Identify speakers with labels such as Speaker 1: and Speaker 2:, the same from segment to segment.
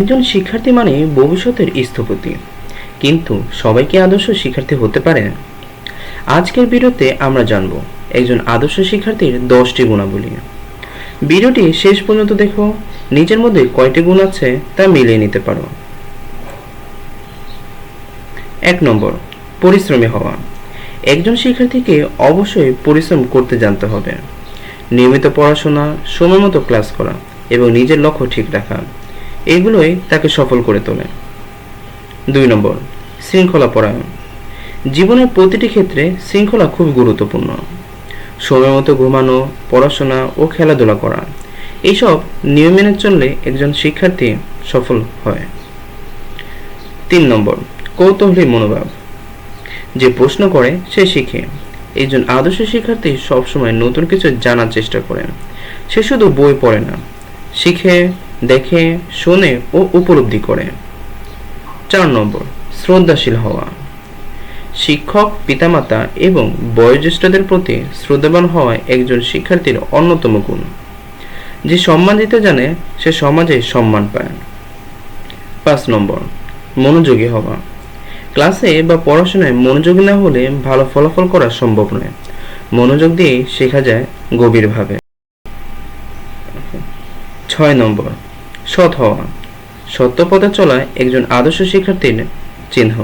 Speaker 1: একজন শিক্ষার্থী মানে ভবিষ্যতের স্থপতি। কিন্তু সবাই কি আদর্শ শিক্ষার্থী হতে পারে? আজকের ভিডিওতে আমরা জানব একজন আদর্শ শিক্ষার্থীর দশটি গুণাবলী। ভিডিওটি শেষ পর্যন্ত দেখো নিজের মধ্যে কয়টি গুণ আছে তা মিলিয়ে নিতে পারো। এক নম্বর, পরিশ্রমী হওয়া। একজন শিক্ষার্থীকে অবশ্যই পরিশ্রম করতে জানতে হবে। নিয়মিত পড়াশোনা সময় মতো ক্লাস করা এবং নিজের লক্ষ্য ঠিক রাখা। এগুলোই তাকে সফল করে তোলে। দুই নম্বর, শৃঙ্খলা পরায়ণ। জীবনের প্রতিটি ক্ষেত্রে শৃঙ্খলা খুব গুরুত্বপূর্ণ। সময় মতো ঘুমানো, পড়াশোনা ও খেলাধুলা করা, এইসব নিয়ম মেনে চললে একজন শিক্ষার্থী সফল হয়। তিন নম্বর, কৌতূহলী মনোভাব। যে প্রশ্ন করে, সে শিখে। একজন আদর্শ শিক্ষার্থী সবসময় নতুন কিছু জানার চেষ্টা করে। সে শুধু বই পড়ে না, শিখে দেখে, শোনে ও উপলব্ধি করে। চার নম্বর, শ্রদ্ধাশীল হওয়া। শিক্ষক, পিতামাতা এবং বয়োজ্যেষ্ঠদের প্রতি শ্রদ্ধাবান হওয়া একজন শিক্ষার্থীর অন্যতম গুণ। যে সম্মান দিতে জানে, সে সমাজে সম্মান পায়। পাঁচ নম্বর, মনোযোগী হওয়া। ক্লাসে বা পড়াশোনায় মনোযোগী না হলে ভালো ফলাফল করা সম্ভব নয়। মনোযোগ দিয়ে শেখা যায় গভীরভাবে। ছয় নম্বর সৎ হওয়া। সত্য পথে চলা একজন আদর্শ শিক্ষার্থীর চিহ্ন।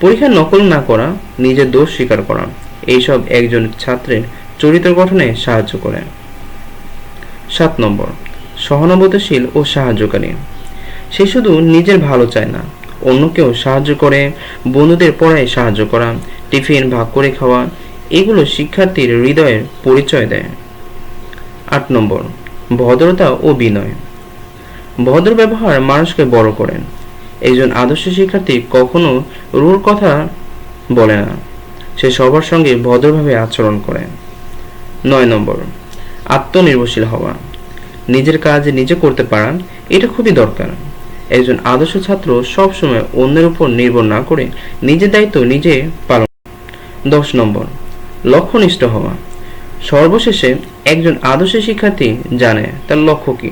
Speaker 1: পরীক্ষা নকল না করা, নিজের দোষ স্বীকার করা, এইসব একজন ছাত্রের চরিত্র গঠনে সাহায্য করে। সাত নম্বর, সহানুভূতিশীল ও সাহায্যকারী। সে শুধু নিজের ভালো চায় না, অন্যকেও সাহায্য করে, বন্ধুদের পড়ায় সাহায্য করা, টিফিন ভাগ করে খাওয়া, এগুলো শিক্ষার্থীর হৃদয়ের পরিচয় দেয়। আট নম্বর, ভদ্রতা ও বিনয়। ভদ্র ব্যবহার মানুষকে বড় করেন একজন আদর্শ শিক্ষার্থী কখনো রুর কথা বলে না। সে সবার সঙ্গে ভদ্রভাবে আচরণ করে। নয় নম্বর, আত্মনির্ভরশীল হওয়া। নিজের কাজ নিজে করতে পারা, এটা খুবই দরকার। একজন আদর্শ ছাত্র সবসময় অন্যের উপর নির্ভর না করে নিজের দায়িত্ব নিজে পালন দশ নম্বর, লক্ষ্যনিষ্ঠ হওয়া। সর্বশেষে একজন আদর্শ শিক্ষার্থী জানে তার লক্ষ্য কী।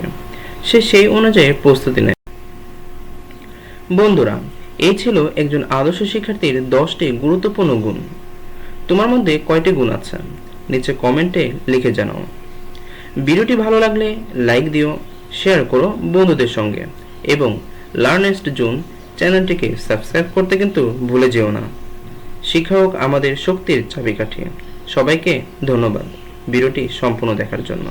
Speaker 1: সে সেই অনুযায়ী প্রস্তুতি নেয়। বন্ধুরা এই ছিল একজন আদর্শ শিক্ষার্থীর দশটি গুরুত্বপূর্ণ গুণ। তোমার মধ্যে কয়টি গুণ আছে? নিচে কমেন্টে লিখে জানাও। ভিডিওটি ভালো লাগলে লাইক দিও, শেয়ার করো বন্ধুদের সঙ্গে এবং লার্নেস্ট জুন চ্যানেলটিকে সাবস্ক্রাইব করতে কিন্তু ভুলে যেও না। শিক্ষা হোক আমাদের শক্তির চাবিকাঠি। সবাইকে ধন্যবাদ। ভিডিওটি সম্পূর্ণ দেখার জন্য।